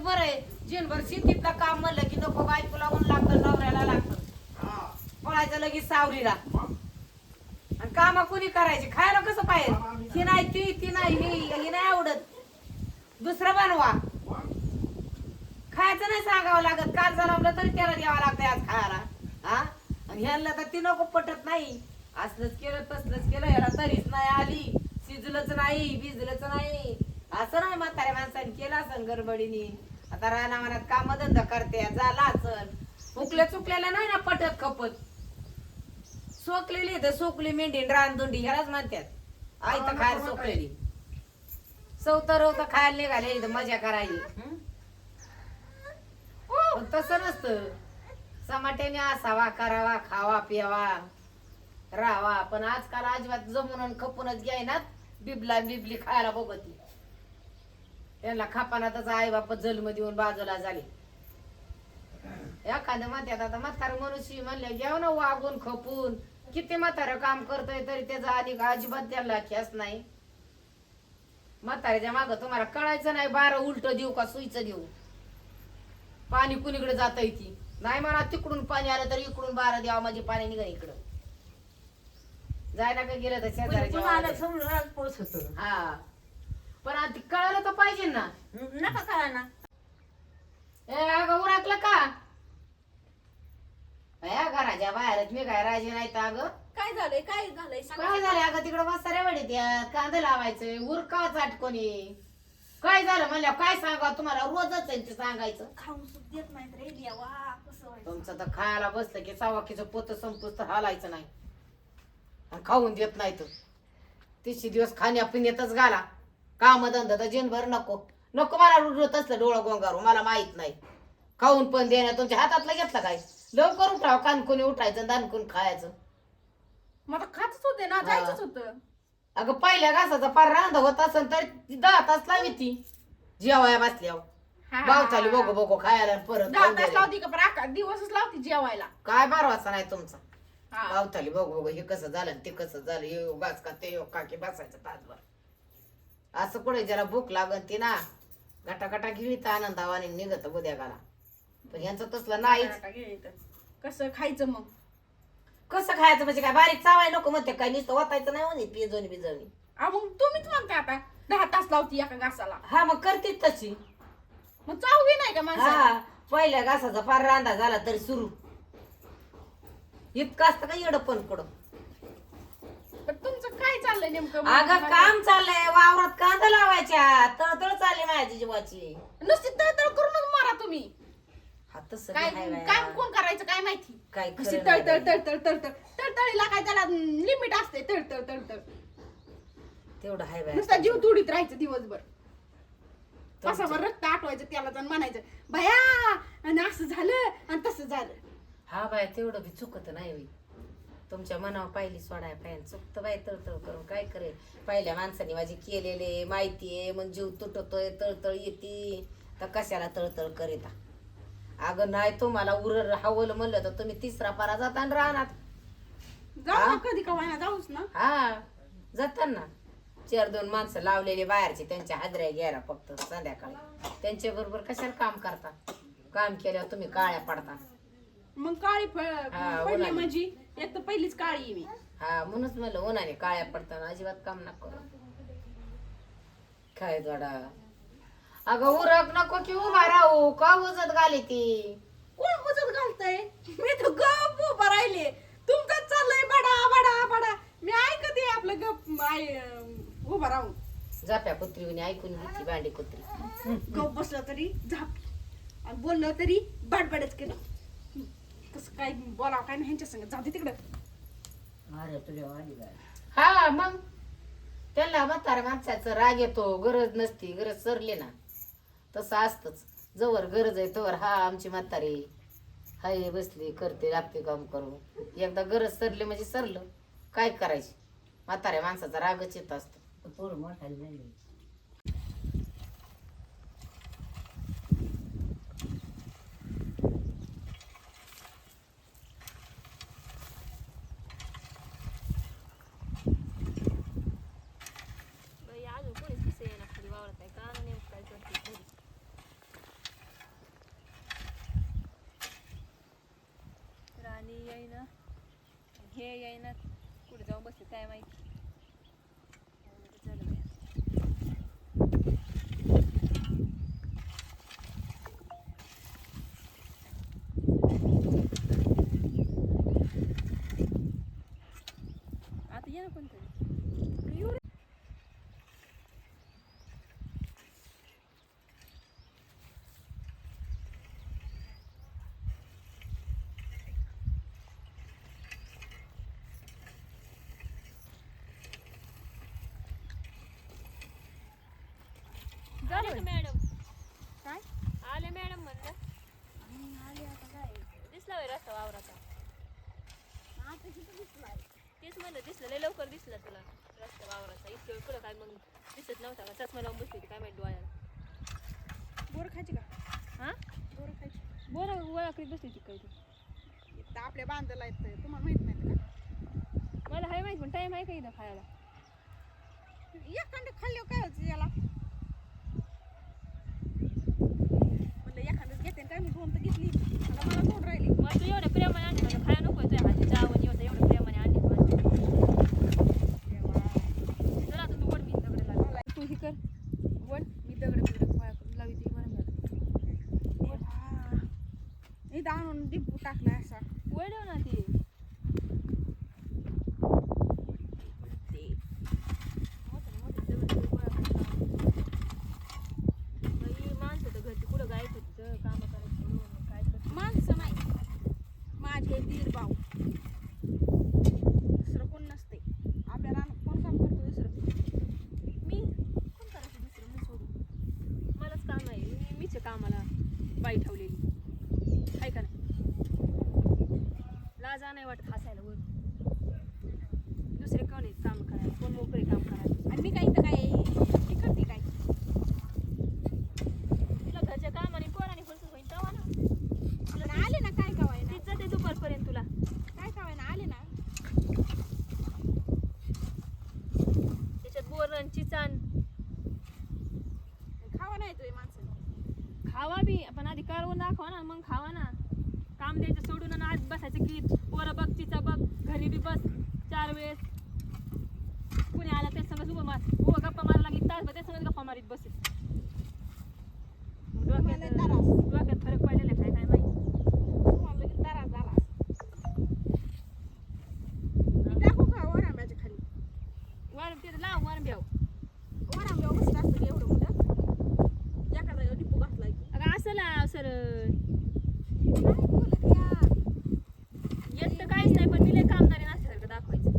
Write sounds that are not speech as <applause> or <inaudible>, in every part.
बरं आहे. जिनभर शेतीतलं काम म्हणलं की नको बायकोला ऊन लागतं नवऱ्याला लागतं. पळायचं लगेच सावरीला. आणि कामा कोणी करायची? खायला कसं पाहिजे? ती नाही ती ती नाही ही ही नाही आवडत. दुसरं बनवा. खायचं नाही सांगावं लागत. काल जलवलं तरी त्याला द्यावं लागतंय आज खायला. हा? आणि ह्यांना तर ती नको पटत नाही. असलंच केलं तसलंच केलं ह्याला तरीच नाही आली. शिजलंच नाही भिजलंच नाही. असं नाही म्हाताऱ्या माणसाने केलं असं गडबडीने. आता रानावनात काम धंदा करते? झाला असन उकल्या चुकल्याला नाही ना पटत खपत. सोकलेली तर सोकली मेंढी रानदुंडी ह्यालाच म्हणतात. आई तर खायला सोकलेली. सवतर तर खायला निघाले इथं मजा करायची हं? तसं नसतं. समाट्याने असावा करावा खावा पियावा राहावा. पण आजकाल अजिबात जमून खपूनच घ्यायनात. बिबला बिबली खायला बघती त्यांना खापानातच आई बाप जन्म देऊन बाजूला झाले. एखादं म्हणतात आता म्हातार मनुष्य म्हणलं घ्याव ना वागून खपून किती म्हातारं काम करतोय तरी त्याचा आणि अजिबात त्याला ख्यास नाही. म्हाताऱ्याच्या माग तुम्हाला कळायचं नाही बारा उलट देऊ का सुईचं देऊ? पाणी कुणीकडे जात ती? नाही म्हणा तिकडून पाणी आलं तर इकडून बारा द्यावा माझे पाणी निघा इकडं. जायला का गेलं तर आज पोचत हा. पण आता ते कळालं तर पाहिजे ना. नका कळा ना. ए अगं उरकलं का? या घराच्या बाहेरच मी काय राजी नाही तर अगं काय झालंय? काय झालंय? सांगा. काय झालं अगं तिकडं मसाऱ्या वडीत यात कांदा लावायचंय उरका चाटकोनी काय झालं म्हणल्या काय सांगा तुम्हाला? रोजच आहे ते सांगायचं. खाऊन सुख देत नाहीत रे कसं व्हायचं? तुमचं तर खायला बसलं की सावाकीचं पोत संपूस तर हालायचं नाही. आणि खाऊन देत नाही तर तिसशे दिवस खाण्यापिण्यातच घाला. काम धंदा तर जिनभर नको. नको मला रुडत असलं डोळं गोंगारू मला माहीत नाही. खाऊन पण देणं तुमच्या हातातलं घेतलं काय? लवकर उठाव कानकुनी उठायचं दानकून खायचं. आता खातच होते ना जायचंच होतं. अगं पहिल्या घासाचा फार रांधा होत असेल तर ती दहा तास लावी ती. जेवाया बसल्यावर बावचाली बघू बघू खायला आणि परत दहा खाऊन तास द्यायला. लावती का पण अख्खा दिवसच लावती जेवायला. काय बारवाचा नाही तुमचा. हा. गावताली बघ बघ हे कसं झालं आणि ते कसं झालं हे बास का ते का की बसायचं तासभर. असं कुठे ज्याला भूक लागन ती ना गटा गिळीत आनंदावाने निघत उद्या गाला पण यांचं तसलं नाहीच. बटाटा घे इथं. कसं खायचं मग? कसं खायचं म्हणजे काय? बारीक चावाय नको म्हणते काय? नुसतं वाटायचं नाही म्हणे पिजवणी बिजवणी आ, मग तुम्हीच म्हणता आता. दहा तास लावती एका घासाला. हा मग करते तशी. मग चाववी नाही का माणसाला हा पहिल्या घासाचा फार रांधा झाला तरी सुरू. इतकं असतं का येडं पण कुठं? पण तुमचं काय चाललंय नेमकं? अगं काम चाललंय. वावरात कांदा लावायच्या. तळतळ चालली माझ्या जीवाची. नुसती तळतळ करूनच मारा तुम्ही. हा तसं काय. काम कोण करायचं काय माहिती? काय कशी खरं तळतळ नाही. तळतळ तळतळ. तळतळीला काय त्याला लिमिट असते? तळतळ तळतळ. तेवढं हाय बाया. नुसता जीव तुडीत राहायचं दिवसभर. कसावर रक्त आठवायचं त्याला जाऊन म्हणायचं भया आणि असं झालं आणि तसं झालं. हा बाय तेवढं बी चुकत नाही बाई. तुमच्या मनावर पाहिली सोडाय पाहिजे चुकत बाय तळतळ करून काय करेल? पहिल्या माणसाने माझी केलेले माहिती आहे मग जीव तुटतोय तळतळ येते. तर कशाला तळतळ करीता? अगं नाही तुम्हाला उर हवलं म्हणलं तर तुम्ही तिसरा पारा जाता आणि राहणार. जाऊ कधी का व्हायना जाऊच ना. हा जाताना. चार दोन माणसं लावलेली बाहेरची त्यांच्या हाजऱ्या घ्यायला फक्त संध्याकाळी. त्यांच्या बरोबर कशाला काम करता? काम केल्यावर तुम्ही काळ्या पडता. मग काळी. म्हणजे एक तर पहिलीच काळी आहे मी. हा म्हणूनच म्हणलं उन्हाने काळ्या पडताना अजिबात काम नको करू. काय जोडा. अगं उरक नको की उभा राहू. का उजत घाली ती? कोण मुजत घालतय? मी तर गप उभा राहिले. तुमचं चाललंय बडा बडा बडा. मी ऐकते आपलं गप आय उभा राहून. जाप्या कुत्रीने ऐकून घेतली भांडी कुत्री. गप बसलं तरी झाप. आणि बोललं तरी बडबडच केलं. कसं काय बोलावं काय नाही ह्यांच्या संग. जाऊ दे तिकडं. हा मग? त्यांना म्हाताऱ्या माणसाचं राग येतो गरज नसती गरज सरली ना. तसं असतच. जवळ गरज आहे तवर हा आमची म्हातारी हाय बसली करते लागते काम करू एकदा गरज सरली म्हणजे सरलं. काय करायची? म्हाताऱ्या माणसाचा रागच येत असतो. पोर मोठाली झाली बाई अजून कोणीच दिसे येणार खाली वावरत आहे का नेमकं काय करते घरी राणी येईना हे येईना कुठे जाऊन बसले काय माहिती चल बाई. आता ये ना कोणतरी. मॅडम? काय? आले मॅडम म्हणलं. आले आता काय? दिसला रस्ता वावराचा. आता किती दिसलाय तेच म्हणलं दिसलं लय लवकर दिसलं तुला. रस्ता वावराचा इतकं वेळ काय मग दिसत नव्हता का? चष्मा लावून बसली होती काय माहिती डोळ्याला. बोर खायची का? हा? बोर खायची. गोळा करीत बसली होती काय तू? इथं आपल्या बांधायला येत तुम्हाला माहीत नाही का? मला हाय माहिती पण टाइम आहे का इथं खायला? एखादं खाल्लं काय होतं याला? म्हणलं एखादंच घेते काय मी दोन तर घेतली. आता मला दोन राहिली. मग तू एवढ्या प्रेमाने आणली मला खाया नको तुझ्या होतं एवढ्या प्रेमाने आणली माझी देवा. चला आता तू वड मी दगड लावी तू ही कर वड मी दगड बिगड गोळा करून लावी ती म्हणून देवा. इथं टाकलाय असा वड ना ती. माणसं तर घरची कुठं गायत होती कामं करायची काय माणसं नाही. माझे दीर भाऊ. दुसरं कोण नसते. आपल्या रानात कोण काम करतो दुसरं? मी? कोण करायचं दुसरं? मी सोडून. मलाच काम आहे. मी मीच कामाला बाई ठेवलेली आहे का नाही लाजा नाही वाटत हसायला वर दुसरे कोण आहेत काम करायला कोण मोकळे काम करायला आणि मी काय इथं काय मी करते काय तुला घरच्या कामाने कोणाने फुलसून होईन तवा ना पण आले ना काय कावाय ना तीच जाते दुपारपर्यंत तुला काय कावाय ना आले ना त्याच्यात बोरण चिचान खावा नाही तुम्ही माणसं खावा बी पण आधी करवून दाखवा ना मग खावा ना काम द्यायचं सोडून आणि आज बसायचं की पोरं बघ चिचा बघ घरी बी बस चार वेळेस कुणी आला त्या संग उभं मार उभं गप्पा मारा लागली तास त्या संग गप्पा मारीत बसेल डोक्यात मला त्रास. डोक्यात फरक पडलेला आहे काय काय माहिती तुम्हाला लगेच दरा झाला मी टाकू का वर आंब्याच्या खाली वर ते लाव वर बेव वर आंब्यावर बसत असतं एवढं मुलं एखादा डिपू घातलाय की अगं असं लाव सर काय बोलत यार येत तर काहीच नाही पण मी लय कामदारी नसल्यासारखं दाखवायचं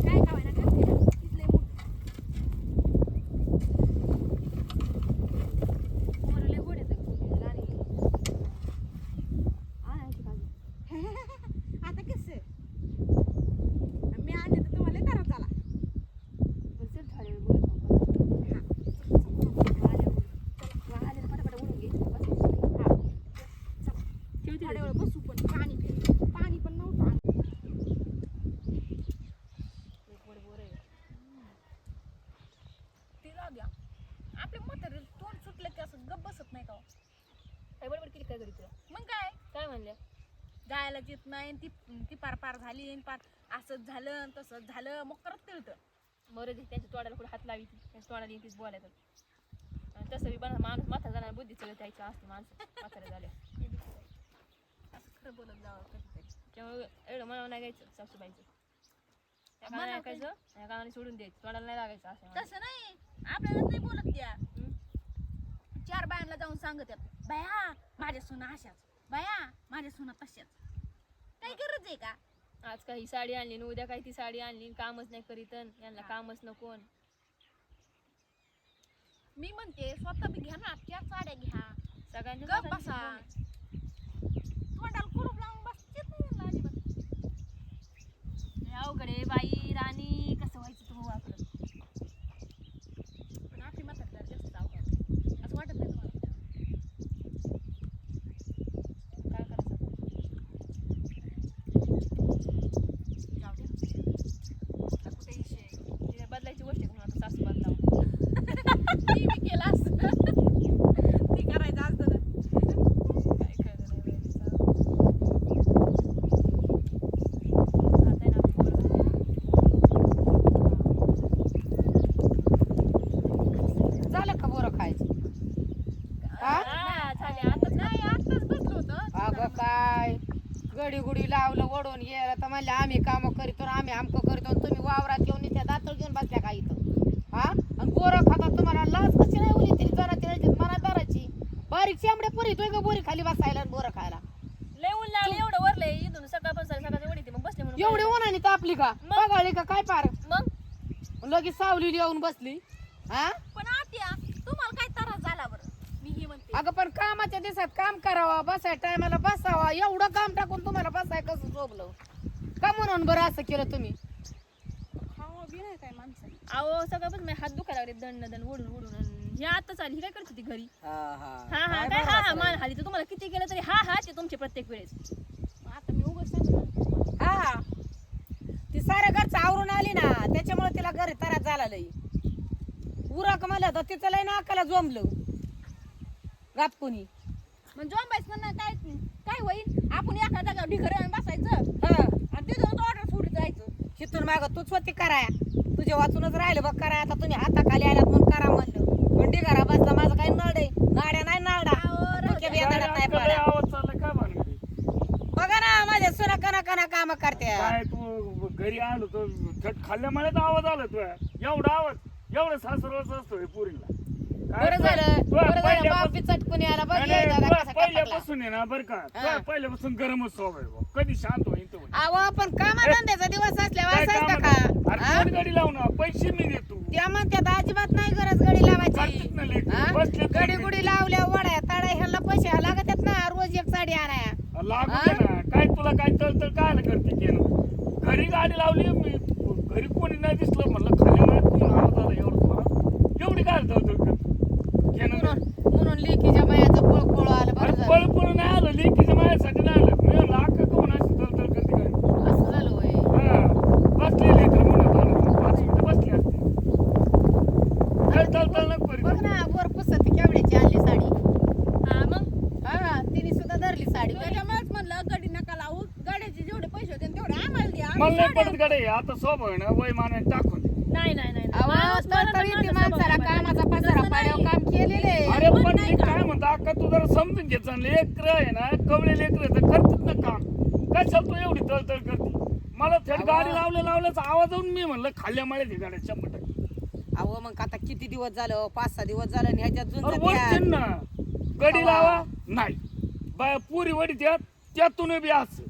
काय खावाय ना करते ना तिथले मोठं पोरं लय गोड येतं राणी आणायची काजू आता कसं मी आले तर तुम्हाला दरा झाला बरं चल थोड्या वेळ बोलत नको. आल्यावर चल, आल्यावर पटापटा उडून घे. बस. हा ठेवते थोड्या रे. वेळ बसू पण पाणी पिऊ पाणी पण नव्हतं आणि एक वर बोर आहे. ते जाऊ द्या आपल्या म्हातारे तोंड सुटलं की असं गप बसत नाही का हो? काय बडबड केली काय घरी तुला मग काय काय म्हणल्या जायला येत नाही ती ती पार पार झाली आणि पार असंच झालं तसंच झालं. मग करत तिळतं मरे त्यांच्या तोंडाला कुठे हात लावी ती. त्यांच्या तोंडाला येतीच बोलायचं आणि तसं बी बना माणूस म्हातारा जाणार बुद्धी सगळं द्यायचं असते माणसं म्हाताऱ्या झाल्या असं खरं बोलत जावं त्यामुळे एवढं मनावर नाही घ्यायचं सासूबाईचं. त्या मनावर कानाने ऐकायचं त्या कानाने सोडून द्यायचं. तोंडाला नाही लागायचं असं. तसं नाही. आपल्याला नाही बोलत त्या. हम्म? चार बायांना जाऊन सांगत आहेत बाया माझ्या सुना अशाच. बाया माझ्या सुना तशाच. काही गरज आहे का? आज काही साडी आणली आणि उद्या काही ती साडी आणली आणि कामच नाही करीत अन यांना कामच नको अन. मी म्हणते स्वतः बी घ्या ना त्या साड्या घ्या. सगळ्यांच्या गप बसा. तोंडाला कुलूप लावून बसतेच नाही यांना अजिबात. लय अवघड आहे बाई राणी. कसं व्हायचं तू आपलं पण आपली म्हातारी जरा जास्त अवघड आहे. असं वाटत नाही तुम्हाला काय करायचं जाऊ दे. आता कुठे विषय आहे? तिला बदलायची गोष्ट आहे म्हणून आता सासू बदलावं ती बी केलं असतं ती करायचं असतं ना काय कळलं नाही बाई तिचं. आता आहे ना आपली बरोबर झालं का बोरं खायचं हा? हा, झाले आता नाही आताच बसलो होतं अगं काय गडी गुडी लावलं ओढून गेलं. तर म्हणले आम्ही कामं करीतो आणि आम्ही आमकं करीतो आणि तुम्ही वावरात येऊन त्या दातळ घेऊन बसल्या का इथं? हा? आणि बोरं खाता तुम्हाला लाज कशी नाही उली तरी जरा तिला मनात धरायची बारीक शेंबड्या पुरी तो बोरी खाली बसायला आणि बोरं खायला. लय ऊन लागले एवढं वरले इथून सकाळपासून सकाळच्या वडी मग बसले म्हणून एवढी उन्हाने तापली का? बघाली का काय पार? मग? लगेच सावली येऊन बसली. हा पण आत्या तुम्हाला काय त्रास झाला बरं मी हे म्हणते अगं पण कामाच्या दिवसात काम करावा बसाय टायमाला बसावा. एवढं काम टाकून तुम्हाला बसाय कसं झोपलं का म्हणून बरं असं केलं तुम्ही? खावा बी नाही काय माणसं. अहो सकाळपासून माझे हात दुखायला लागले दंड दंड ओढून ओढून. आणि हे आता चालली काय करत होती घरी? हा हा. हा काय हा हा मान हाली. तर तुम्हाला किती केलं तरी हा हा ते तुमचे प्रत्येक वेळेस. आता मी उगाच सांगतो हा. ती साऱ्या घरचं आवरून आली ना त्याच्यामुळे तिला घरी तरात झाला लई. उरक मला तर तिचं लई नाकाला जोमलं. गापकुनी मग जॉम्बाईस म्हणणं काय काय होईल? आपण एका जागा ढिगर बसायचं. हा. आणि तिथून ऑर्डर सोडून जायचं. तिथून माग तूच होती कराया. तुझ्या वाचूनच राहिलं बघ कराय. आता तुम्ही हाताखाली आल्यात म्हणून करा म्हणलं. पण घरा बसला माझं काही नळ आहे. नाड्या नाही नाडा डोक्या नाही पडा. आवाज चाललाय काय भानगडी बघा ना माझ्या सुना कना कना काम करते काय तू घरी आलो तो थट खाल्ल्या मळ्यात आवाज आला तुझ्या एवढा आवाज एवढं सासरवाच असतो हे पुरीला बरं झालं बरं झालं बाप चटकून यायला बघ दादा. पहिल्यापासून आहे ना बरं का पहिल्यापासून गरमच स्वभाव आहे बुवा. कधी शांत होईल तो. अहो पण कामाधंद्याचा दिवस असल्यावर काय असायचं? का अरे हा? कोण गाडी लावू ना पैसे मी देतो त्या म्हणतात अजिबात नाही गरज गडी लावायची करतात ना लेकरं. हा? बसले तर गडी गुडी लावल्या वड्या तड्या ह्याला पैसे लागतात ना रोज एक साडी आणाया लागू? दे ना काय तुला काय तळतळ काय करते केलं घरी गाडी लावली मी घरी कोणी नाही दिसलं म्हणलं खाली माहीत कोण आवाज आला एवढं तुम्हाला एवढी काय तळतळ करते म्हणून म्हणून लेकीच्या बायाचं पोळ पोळ आलं बरं झालं. पळ पळून नाही आलं लेकीच्या माझ्यासाठी नाही आलं. मी कोण अशी तळतळ करते काय? असं झालं होय हा. बसलेले तर म्हणत आलं. पाच मिनिटं बसली असते. काय तळतळ नको करीत. बघ ना वर पुसत आणली साडी. हा मग? हा तिने सुद्धा धरली साडी. त्याच्यामुळेच म्हणलं गडी नका लावू. गाड्याचे जेवढे पैसे होते तेवढे आम्हाला द्या. मला नाही पडत गाडी आता स्वभाव आहे ना वय मानाने टाकून. दे. नाही नाही नाही. अहो, माणूस तळतळी माणसाला. कामाचा पसारा पाड्यावर नाही. काम केलेले अरे पण मी? काय म्हणतो अक्का तू जरा समजून घे चांगले लेकर आहे ना कवळे लेकर तर करतात ना काम. काय तू एवढी तळतळ करते? मला थेट. गाडी लावल्या लावल्याचा आवाज येऊन मी म्हणलं खाल्ल्या माळ्यात ही गाड्या शंभर टक्के. अहो मग आता किती दिवस झालं? पाच सहा दिवस झालं आणि ह्याच्यात अरे जुंजत वरतीन द्या. ना. गडी. लावा. नाही. बाय पुरी वडी त्यात त्यातून बी असं.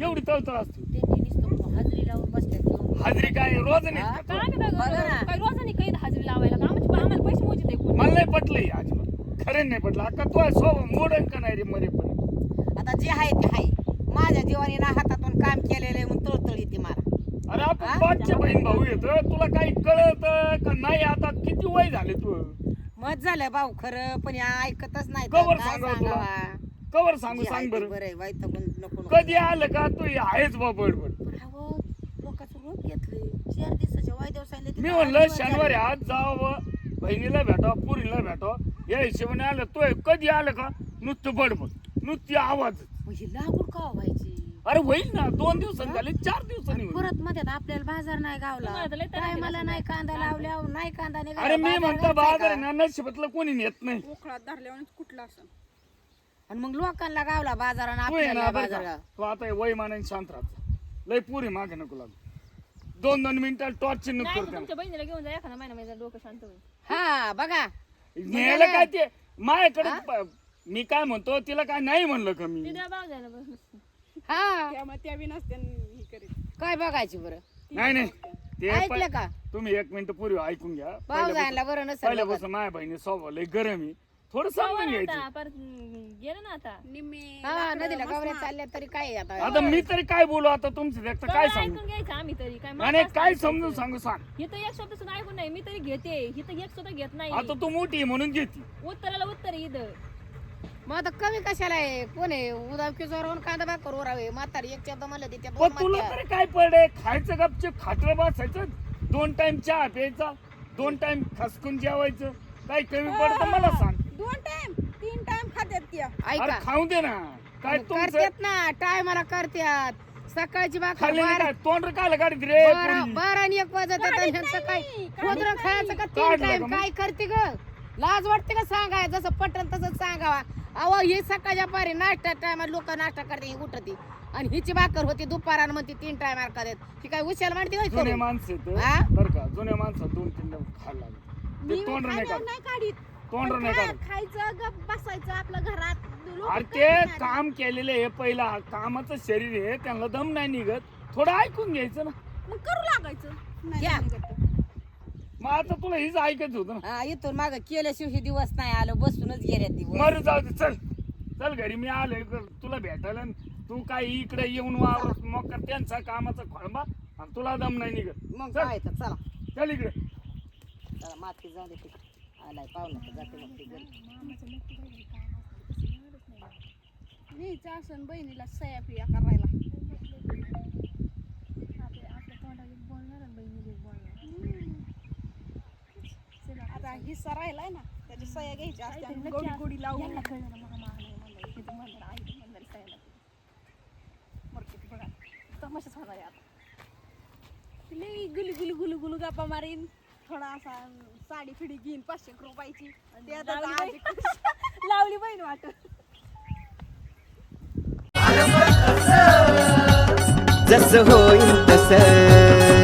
एवढी तळतळ असते. त्यांनी नुसतं हजरी लावून बसल्या. हाजरी काय? रोज नाही बघा ना. काय रोजानी काही हजेरी लावायला आम्हाला पैसे मोजित आहे कोणी. मला नाही पटलं हे अजिबात खरं नाही पटलं. अक्का तो स्वभाव मोडन का नाही रे मरे पण? आता जे आहे ते आहे. माझ्या जीवाने ना हातातून काम केलेलं आहे म्हणून तळतळ येते मला अरे हा? आपण पाचशे बहीण भाऊ येतो तुला काही कळत का नाही? आता किती वय झाले तू मत झालं भाऊ खरं पण या ऐकतच नाही कवर काय सांगावं तुला? सांगावा? कवर सांगू सांग ते बरं. बरं आहे वाईट नको नको. कधी आलं का तू? आहेच बा बडबड. पण अहो, लोकांचं रूप घेतलंय चार दिवसाच्या वायदेव सांगितले मी म्हणलं शनिवारी आज जावं बहिणीला भेटाव पुरीला भेटाव या हिशोबाने आलं तू हे कधी आलं का? नुसतं बडबड नुसती आवाज. म्हणजे लागूड का व्हायची? अरे होईल ना दोन दिवसांनी झाले चार दिवसांनी होईल. परत मध्ये आपल्याला बाजार नाही गावला. तुम्हाला लय काय मला नाही कांदा लावल्या नाही कांदा निघाला, अरे मी बाजार म्हणतो आहे बाजार का? आहे ना नशिबातलं कोणी नेत नाही. उखळात धरल्यावर कुठला असं? आणि मग लोकांना गावला बाजारानं तू ये ना आपल्याला बरं बाजार का? गाव. तू आता हे वय मानाने शांत राहत. लय पुरी मागे नको लागू. दोन दोन मिनिटात टॉर्च नको नाही करते. तुमच्या बहिणीला घेऊन जा एखादा महिना महिना डोकं शांत होईल. हा बघा. न्यायला काय ते माझ्याकडे प- मी काय म्हणतो तिला काय नाही म्हणलं का मी? ते द्या बाग जायला बस. हा. त्यामुळे त्या हे करीत. काय बघायची बरं? नाही नाही. ते ऐकलं का? तुम्ही एक मिनिट पूर्वी ऐकून घ्या. भाऊ पहिल्यापासून- जायला बरं नसेल पहिल्यापासून माझ्या बहिणी स्वभाव लय गरम आहे. थोडं समजून घ्यायचं. गेलं ना आता. निम्मे हा नदीला गवऱ्या ना. चालल्या तरी काय आहे आता? आता मी तरी काय बोलू आता तुमचं देखतं काय सगळं सांगू? ऐकून घ्यायचं आम्ही तरी. काय आणि काय समजून. सांगू सांग. हे तर एक शब्द सुद्धा ऐकून नाही मी तरी घेते. ही तर एक सुद्धा घेत नाही. आता तू मोठी आहे म्हणून घेते. उत्तराला उत्तर आहे इथं. मग आता कमी कशाला आहे? कोण आहे? उदाव किशोर कांदा बाकर उरावे. म्हातारी एक शब्द म्हणलं तिथे पण तुला तरी काय पडे? खायचं गपचे खाटर बसायचं. दोन टाइम चहा प्यायचा दोन टाइम खसकून जेवायचं. काय कमी पडतं मला सांग. दोन टाइम तीन टाइम खात्यात त्या. ऐका. खाऊ दे ना. काय तुमचं? करतात ना टायमाला करतात सकाळची भाकर खाल्ले बारा काय? तोंड काल काढत रे बारा पोरी? बारा आणि एक वाजत काढीत ह्यांचं नाही काय मी, खोदरं काढीत खायचं का तीन काढलं टाइम का मग? काय करते ग? लाज वाटते का सांगाय? जसं पटन तसंच सांगावा. अहो ही सकाळच्या पारी नाश्ता टायमा लोक नाश्ता करते ही उठते. आणि हिची भाकर होती दुपारानं म्हणते तीन टाइम करत ही काय उशाल मांडते होय जुने करून? माणसं हा? आहेत बरं का? जुन्या माणसं दोन तीन खायला लागले. मी ते तोंड नाही खाण्यावर काढत नाही काढीत. तोंड पण नाही काढत खायचं गप बसायचं आपलं घरात. लोकं अरे काय ते करणार? काम केलेले हे पहिला. कामाचं शरीर आहे त्यांना दम नाही निघत. थोडं ऐकून घ्यायचं ना. मग करू लागायचं. नाही. मग आता तुला हीच ऐकायचं होतं ना. हा इथून माग केल्याशिवाय हे दिवस नाही आलं. बसूनच गेल्या दिवस. मर जाऊ दे चल. चल घरी मी आलोय. ग- तुला भेटायला न तू काय इकडे येऊन वावर मग का त्यांचा कामाचा खोळंबा आणि तुला दम नाही निघत. मग चल. काय तर चला. चल इकडे. चला माती जाऊ दे तिकडे. आलाय पाहुणा तर जाते मग ती घरी. न्यायचं असं बहिणीला सया पिया करायला. आता हिस्सा राहिलाय ना त्याची सया घ्यायच्या असत्या गोडी गोडी लावून. तमाशाच होणार आहे आता. लई गुलू गुलू गुलू गुलू गप्पा मारीन. थोडा असा साडी फिडी घेईन पाचशे एक रुपयाची. ते आता लावली बहीण <laughs> वाटत. जसं होईल तसं.